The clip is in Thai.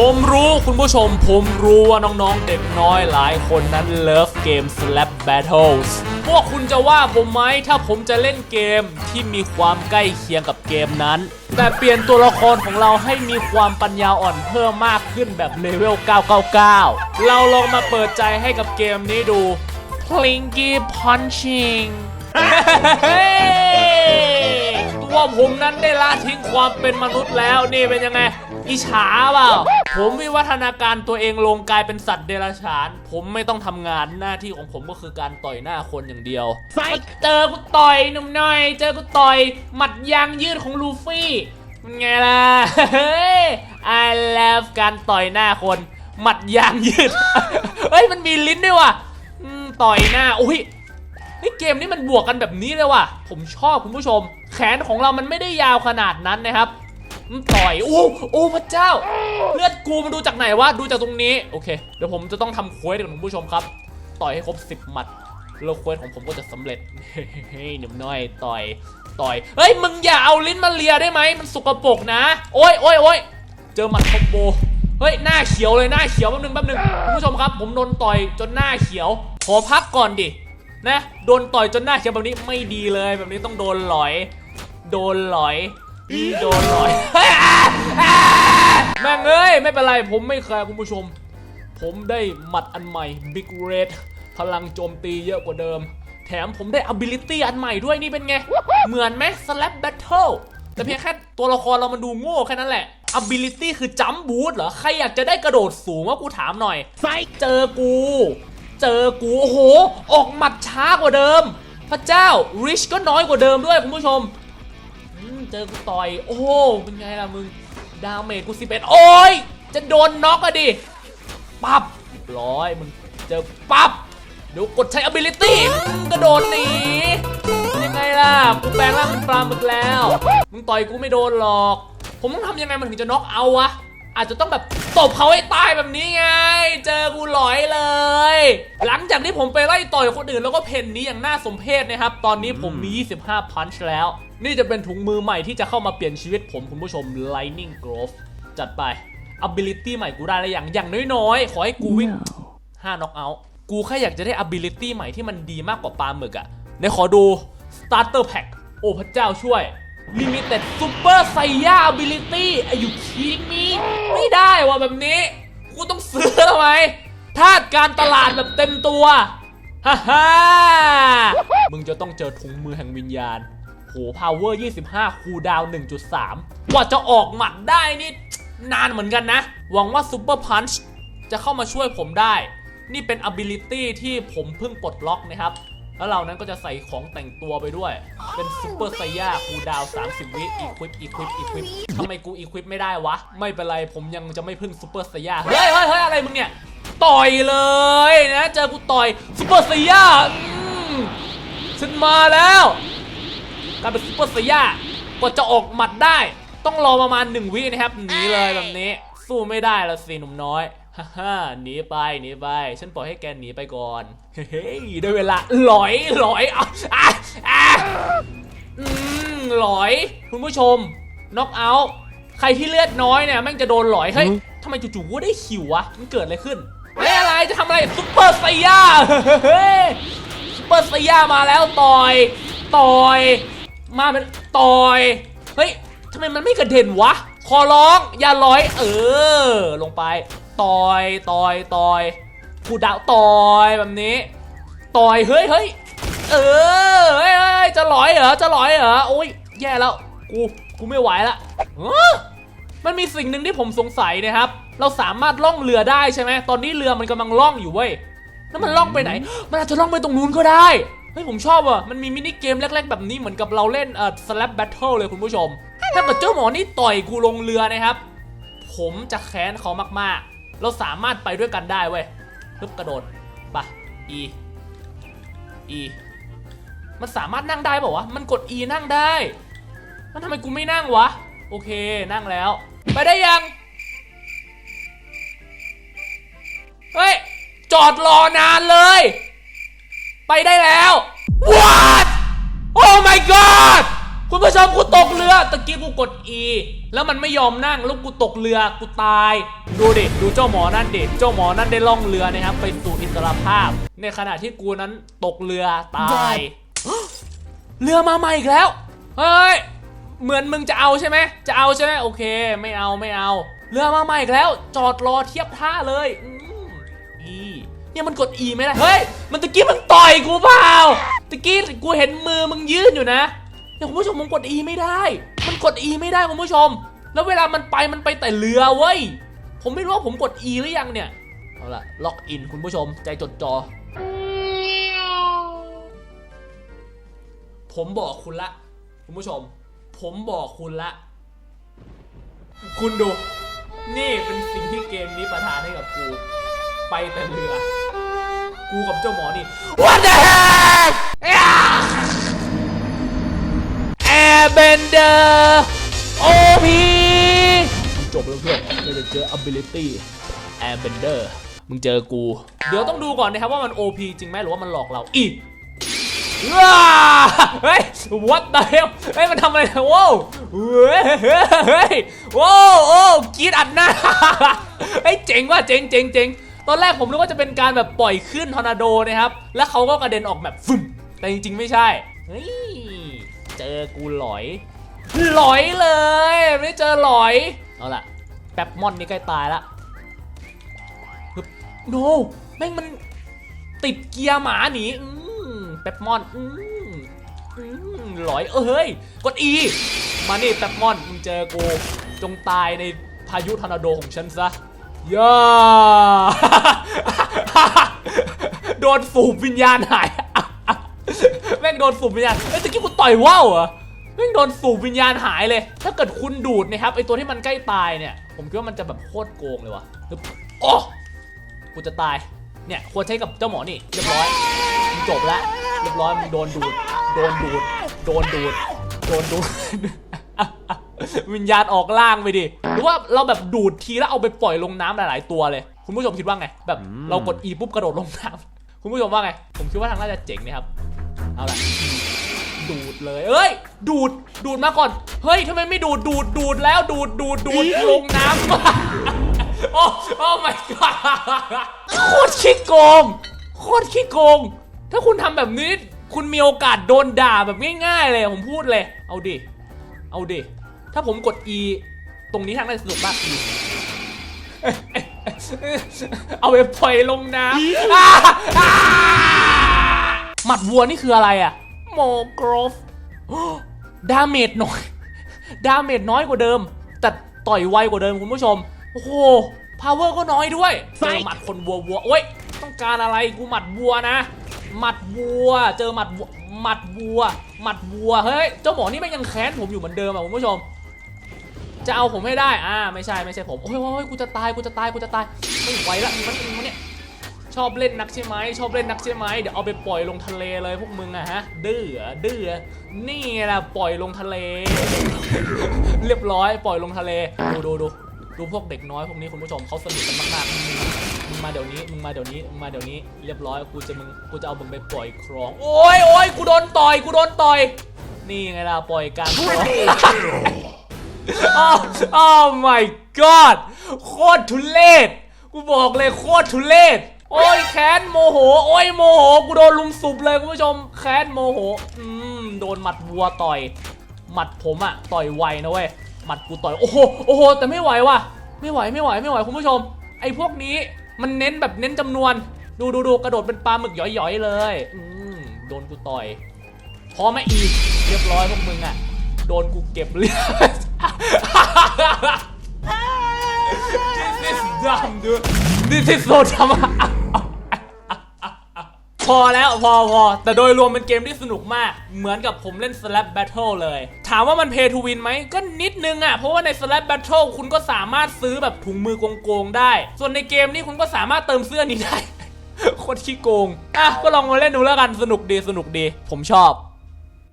ผมรู้คุณผู้ชม ผมรู้ว่าน้องๆ เด็กน้อยหลายคนนั้นเลิฟเกม Slap Battles พวกคุณจะว่าผมไหมถ้าผมจะเล่นเกมที่มีความใกล้เคียงกับเกมนั้น แต่เปลี่ยนตัวละครของเราให้มีความปัญญาอ่อนเพิ่มมากขึ้นแบบเลเวล 999 เราลองมาเปิดใจให้กับเกมนี้ดู Plinky Punching ตัวผมนั้นได้ละทิ้งความเป็นมนุษย์แล้วนี่เป็นยังไงอิจฉาเปล่า ผมวิวัฒนาการตัวเองลงกลายเป็นสัตว์เดรัจฉาน ผมไม่ต้องทำงานหน้าที่ของผมก็คือการต่อยหน้าคนอย่างเดียวเจอกูต่อยหนุ่มน้อย เจอกูต่อยหมัดยางยืดของลูฟี่มันไงล่ะเฮ้ย I love การต่อยหน้าคน หมัดยางยืด เฮ้ยมันมีลิ้นด้วยว่ะอืมต่อยหน้าอุ้ยเฮ้ยเกมนี้มันบวกกันแบบนี้เลยว่ะ ผมชอบคุณผู้ชม แขนของเรามันไม่ได้ยาวขนาดนั้นนะครับอืม ต่อยโอ้โอ้พระเจ้า เลือดกูมันดูจากไหนวะ ดูจากตรงนี้ โอเค เดี๋ยวผมจะต้องทำเควสกับคุณผู้ชมครับ ต่อยให้ครบ 10 หมัดแล้วเควสของผมก็จะสำเร็จ เฮ้ยหนุ่มน้อยต่อย ต่อย เฮ้ย มึงอย่าเอาลิ้นมาเลียได้ไหม มันสกปรกนะ โอ้ยโอ้ยโอ้ยเจอหมัดคอมโบ เฮ้ย หน้าเขียวเลยหน้าเขียวแป๊บนึงแป๊บนึงคุณผู้ชมครับ ผมโดนต่อยจนหน้าเขียว ขอพักก่อนดิ นะ โดนต่อยจนหน้าเขียวแบบนี้ไม่ดีเลย แบบนี้ต้องโดนหลอย โดนหลอย อืมโดนหลอย แม่งเอ้ย ไม่เป็นไร ผมไม่แคร์คุณผู้ชม ผมได้หมัดอันใหม่ Big Red พลังโจมตีเยอะกว่าเดิม แถมผมได้ ability อันใหม่ด้วยนี่เป็นไง เหมือนไหม Slap Battle แต่เพียงแค่ตัวละครเรามันดูโง่แค่นั้นแหละ ability คือ Jump Boost เหรอ ใครอยากจะได้กระโดดสูงว่ากูถามหน่อยเจอกู เจอกู โอ้โห ออกหมัดช้ากว่าเดิม พระเจ้า Rich ก็น้อยกว่าเดิมด้วยคุณผู้ชม เจอกูต่อย โอ้โหเป็นไงล่ะมึง ดาเมจกูสิบเอ็ดโอ้ย จะโดนน็อกอะดิ ปับเรียบร้อยมึงเจอปั๊บเดี๋ยวกดใช้ ability อืมกระโดดหนีเป็นยังไงล่ะกูแปลงร่างเป็นปลาหมึกแล้ว มึงต่อยกูไม่โดนหรอก ผมต้องทำยังไงมันถึงจะน็อกเอาวะอาจจะต้องแบบตบเขาให้ตายแบบนี้ไง เจอกูหลอยเลย หลังจากที่ผมไปไล่ต่อยคนอื่นแล้วก็เพนนี้อย่างน่าสมเพชนะครับ ตอนนี้ผมมี 25 พันช์แล้ว นี่จะเป็นถุงมือใหม่ที่จะเข้ามาเปลี่ยนชีวิตผมคุณผู้ชม Lightning Grove จัดไป ability ใหม่กูได้แล้วอย่างอย่างน้อยๆ ขอให้กูวิ่ง5น็อกเอาท์กูแค่อยากจะได้ ability ใหม่ที่มันดีมากกว่าปลาหมึกอะในขอดู starter pack โอ้พระเจ้าช่วย limited super saiya ability อายุคีมีไม่ได้ว่ะแบบนี้ กูต้องซื้อทำไมธาตุการตลาดแบบเต็มตัว ฮ่าฮ่ามึงจะต้องเจอถุงมือแห่งวิญญาณ โห power 25 คูลดาวน์1.3 กว่าจะออกหมัดได้นี่ นานเหมือนกันนะ หวังว่า Super Punch จะเข้ามาช่วยผมได้ นี่เป็น ability ที่ผมเพิ่งปลดล็อกนะครับ แล้วเรานั้นก็จะใส่ของแต่งตัวไปด้วย เป็นซูเปอร์ไซย่าคูลดาวน์30 วิอีควิปอีควิปอีควิปทำไมกูอีควิปไม่ได้วะ ไม่เป็นไรผมยังจะไม่พึ่งซูเปอร์ไซย่าเฮ้ยเฮ้ยเฮ้ยอะไรมึงเนี่ย ต่อยเลยนะ เจอกูต่อยซูเปอร์ไซย่าฉันมาแล้ว การเป็นซูเปอร์ไซย่ากว่าจะออกหมัดได้ ต้องรอประมาณหนึ่งวินะครับหนีเลยแบบนี้ สู้ไม่ได้ละสิหนุ่มน้อยฮ่าฮ่าหนีไปหนีไป ฉันปล่อยให้แกหนีไปก่อน เฮ้ยได้เวลาหลอยหลอยอะอะอะอืมหลอย คุณผู้ชมน็อกเอาท์ใครที่เลือดน้อยเนี่ยแม่งจะโดนหลอยเฮ้ยทำไมจู่ๆกูได้ขิววะมันเกิดอะไรขึ้นเฮ้ยอะไรจะทำอะไรซุปเปอร์ไซย่าเฮ้ยซุปเปอร์ไซย่ามาแล้วต่อย ต่อย มาเป็นต่อย เฮ้ยทำไมมันไม่กระเด็นวะ ขอร้องอย่าลอย เออ ลงไป ต่อย ต่อย ต่อยกูดาวต่อยแบบนี้ ต่อย เฮ้ยเฮ้ยเออเฮ้ยจะลอยเหรอ จะลอยเหรอ โอ้ย แย่แล้ว กู กูไม่ไหวละมันมีสิ่งหนึ่งที่ผมสงสัยนะครับ เราสามารถล่องเรือได้ใช่ไหม ตอนนี้เรือมันกำลังล่องอยู่เว้ย แล้วมันล่องไปไหน มันอาจจะล่องไปตรงนู้นก็ได้ ฮ้ยผมชอบอะมันมีมินิเกมเล็กๆแบบนี้เหมือนกับเราเล่นเอ่อ slap battle เลยคุณผู้ชม ถ้าเกิดเจ้าหมอนี่ต่อยกูลงเรือนะครับ ผมจะแค้นเขามากๆ เราสามารถไปด้วยกันได้เว้ยปึ๊บกระโดดปะ e e มันสามารถนั่งได้ป่าวะ มันกด e นั่งได้แล้วทำไมกูไม่นั่งวะ โอเค นั่งแล้ว ไปได้ยัง เฮ้ย จอดรอนานเลย ไปได้แล้ว what oh my god คุณผู้ชมกูตกเรือตะกี้กูกด E แล้วมันไม่ยอมนั่งแล้วกูตกเรือกูตาย ดูดิดูเจ้าหมอนั่นดิเจ้าหมอนั่นได้ล่องเรือนะครับไปสู่อิสรภาพ ในขณะที่กูนั้นตกเรือตาย เรือมาใหม่อีกแล้ว เฮ้ย เหมือนมึงจะเอาใช่ไหมจะเอาใช่ไหมโอเค ไม่เอาไม่เอา เรือมาใหม่อีกแล้ว จอดรอเทียบท่าเลยอืม E เนี่ยมันกด E ไม่ได้ เฮ้ย มันตะกี้มันต่อยกูเปล่า ตะกี้กูเห็นมือมึงยื่นอยู่นะเนี่ยคุณผู้ชมมันกด E ไม่ได้ มันกด E ไม่ได้คุณผู้ชม แล้วเวลามันไปมันไปแต่เรือเว้ย ผมไม่รู้ว่าผมกด E หรือยังเนี่ย เอาล่ะ ล็อกอินคุณผู้ชม ใจจดจอ ผมบอกคุณละ คุณผู้ชม ผมบอกคุณละ คุณดู นี่เป็นสิ่งที่เกมนี้ประทานให้กับกู ไปแต่เรือ กูกับเจ้าหมอนี่ What the heck Airbender OP จบแล้วเพื่อนเราจะเจอ ability Airbender มึงเจอกู เดี๋ยวต้องดูก่อนนะครับว่ามัน OP จริงไหมหรือว่ามันหลอกเราอีกว้าเฮ้ย what the hell เฮ้ย มันทำอะไรเนี่ยว้าวเฮ้ยเฮ้ยว้าวโอ้กรีดอัดหน้าเฮ้ย เจ๋งว่ะเจ๋งเจ๋งเจ๋ง ตอนแรกผมนึกว่าจะเป็นการแบบปล่อยขึ้นทอร์นาโดนะครับ แล้วเขาก็กระเด็นออกแบบฟึ่มแต่จริงๆไม่ใช่ เฮ้ย เจอกูหลอย หลอยเลย ไม่เจอหลอย เอาล่ะ แป๊บมอนนี่ใกล้ตายละฮึบโนแม่งมันติดเกียร์หมาหนีอืมแป๊บมอนอืมอืมหลอยเออเฮ้ย กด E มานี่แป๊บมอนมึงเจอกู จงตายในพายุทอร์นาโดของฉันซะ ย่าโดนฝูบวิญญาณหายแม่งโดนฝูบวิญญาณเอ้ตะกี้กูต่อยว่าวเหรอแม่งโดนฝูบวิญญาณหายเลย ถ้าเกิดคุณดูดนะครับไอตัวที่มันใกล้ตายเนี่ย ผมคิดว่ามันจะแบบโคตรโกงเลยวะโอ้กูจะตาย เนี่ยควรใช้กับเจ้าหมอนี่เรียบร้อยจบแล้วเรียบร้อยมึงโดนดูด โดนดูด โดนดูด โดนดูด วิญญาณออกล่างไปดิ หรือว่าเราแบบดูดทีแล้วเอาไปปล่อยลงน้ำหลาย ๆ ตัวเลย คุณผู้ชมคิดว่าไง แบบเรากด E ปุ๊บกระโดดลงน้ำคุณผู้ชมว่าไง ผมคิดว่าทางน่าจะเจ๋งนะครับ เอาละดูดเลย เอ้ย ดูด ดูดมาก่อน เฮ้ยทำไมไม่ดูด ดูด ดูดแล้ว ดูด ดูด ดูดลงน้ำโอ้โอ้ my god โคตรขี้โกง โคตรขี้โกง ถ้าคุณทำแบบนี้ คุณมีโอกาสโดนด่าแบบง่าย ๆ เลย ผมพูดเลย เอาดิ เอาดิ ถ้าผมกด E ตรงนี้ทางน่าจะสนุกมาก E เอาไปปล่อยลงน้ำอ่าอ่าหมัดวัวนี่คืออะไรอะโมโกรฟดาเมจน้อย ดาเมจน้อยกว่าเดิม แต่ต่อยไวกว่าเดิมคุณผู้ชม โอ้โห พาวเวอร์ก็น้อยด้วยเจอหมัดคนวัววัวโอ้ย ต้องการอะไรกูหมัดวัวนะ หมัดวัว เจอหมัดวัวหมัดวัว หมัดวัว เฮ้ย เจ้าหมอนี่แม่งยังแค้นผมอยู่เหมือนเดิมอะคุณผู้ชม จะเอาผมให้ได้ อ่า ไม่ใช่ไม่ใช่ผม โอ้ยโอ้ยกูจะตายกูจะตายกูจะตายไม่ไหวละมันมันเนี่ยชอบเล่นนักใช่ไหมชอบเล่นนักใช่ไหมเดี๋ยวเอาไปปล่อยลงทะเลเลยพวกมึงอะฮะดื้อเดื้อนี่ไงล่ะปล่อยลงทะเล เรียบร้อยปล่อยลงทะเลดูดูดูดูพวกเด็กน้อยพวกนี้คุณผู้ชมเขาสนิทกันมากๆมึงมาเดี๋ยวนี้มึงมาเดี๋ยวนี้มึงมาเดี๋ยวนี้เรียบร้อยกูจะมึงกูจะเอามึงไปปล่อยครอง โอ้ยโอ้ยกูโดนต่อยกูโดนต่อย นี่ไงล่ะปล่อยกลารครอง อ้าวอ้ my god โคตรทุเลศกูบอกเลยโคตรทุเลศโอ้ยแค้นโมโห โอ้ยโมโห กูโดนลุมสุบเลยคุณผู้ชม แค้นโมโห อืม โดนหมัดวัวต่อย หมัดผมอะต่อยไวนะเว้ย หมัดกูต่อย โอ้โห โอ้โห แต่ไม่ไหวว่ะ ไม่ไหว ไม่ไหว ไม่ไหวคุณผู้ชม ไอ้พวกนี้มันเน้นแบบเน้นจำนวน ดูดูดูกระโดดเป็นปลาหมึกหย่อยๆเลย อืม โดนกูต่อย พอไหมอีก เรียบร้อยพวกมึงอะโดนกูเก็บเลือด This is dumb dude This is so dumb พอแล้วพอพอแต่โดยรวมเป็นเกมที่สนุกมาก เหมือนกับผมเล่น Slap Battle เลย ถามว่ามัน Pay to Win ไหมก็นิดนึงอะ เพราะว่าใน Slap Battle คุณก็สามารถซื้อแบบถุงมือโกงๆได้ ส่วนในเกมนี้คุณก็สามารถเติมเสื้อนี้ได้โคตรขี้โกง อะ ก็ลองมาเล่นดูแล้วกันสนุกดีสนุกดี ผมชอบ